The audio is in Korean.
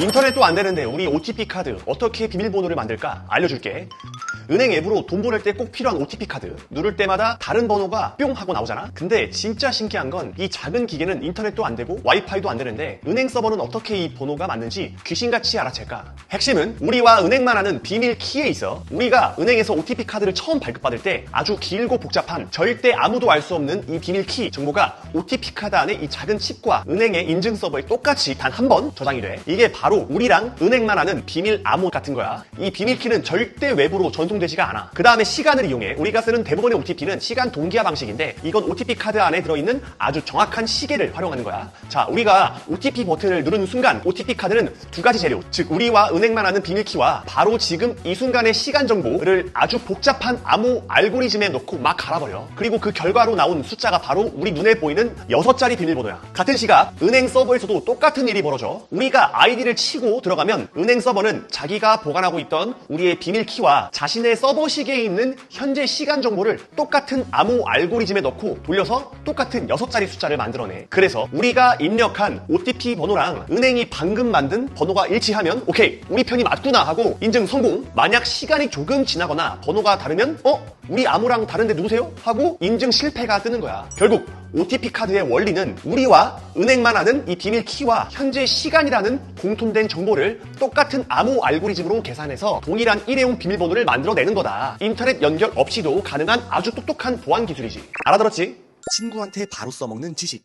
인터넷도 안 되는데 우리 OTP 카드 어떻게 비밀번호를 만들까 알려줄게. 은행 앱으로 돈 보낼 때 꼭 필요한 OTP 카드 누를 때마다 다른 번호가 뿅 하고 나오잖아. 근데 진짜 신기한 건 이 작은 기계는 인터넷도 안 되고 와이파이도 안 되는데 은행 서버는 어떻게 이 번호가 맞는지 귀신같이 알아챌까? 핵심은 우리와 은행만 아는 비밀 키에 있어. 우리가 은행에서 OTP 카드를 처음 발급받을 때 아주 길고 복잡한 절대 아무도 알 수 없는 이 비밀 키 정보가 OTP 카드 안에 이 작은 칩과 은행의 인증 서버에 똑같이 단 한 번 저장이 돼. 이게 바로 우리랑 은행만 아는 비밀 암호 같은 거야. 이 비밀 키는 절대 외부로 전송 되지가 않아. 그 다음에 시간을 이용해. 우리가 쓰는 대부분의 OTP는 시간 동기화 방식인데 이건 OTP 카드 안에 들어있는 아주 정확한 시계를 활용하는 거야. 자, 우리가 OTP 버튼을 누르는 순간 OTP 카드는 두 가지 재료, 즉 우리와 은행만 아는 비밀 키와 바로 지금 이 순간의 시간 정보를 아주 복잡한 암호 알고리즘에 넣고 막 갈아버려. 그리고 그 결과로 나온 숫자가 바로 우리 눈에 보이는 여섯 자리 비밀번호야. 같은 시각 은행 서버에서도 똑같은 일이 벌어져. 우리가 아이디를 치고 들어가면 은행 서버는 자기가 보관하고 있던 우리의 비밀 키와 자신 의 서버 시계에 있는 현재 시간 정보를 똑같은 암호 알고리즘에 넣고 돌려서 똑같은 여섯 자리 숫자를 만들어내. 그래서 우리가 입력한 OTP 번호랑 은행이 방금 만든 번호가 일치하면 오케이 우리 편이 맞구나 하고 인증 성공. 만약 시간이 조금 지나거나 번호가 다르면 어 우리 암호랑 다른데 누구세요? 하고 인증 실패가 뜨는 거야. 결국 OTP 카드의 원리는 우리와 은행만 아는 이 비밀 키와 현재 시간이라는 공통된 정보를 똑같은 암호 알고리즘으로 계산해서 동일한 일회용 비밀번호를 만들어내는 거다. 인터넷 연결 없이도 가능한 아주 똑똑한 보안 기술이지. 알아들었지? 친구한테 바로 써먹는 지식.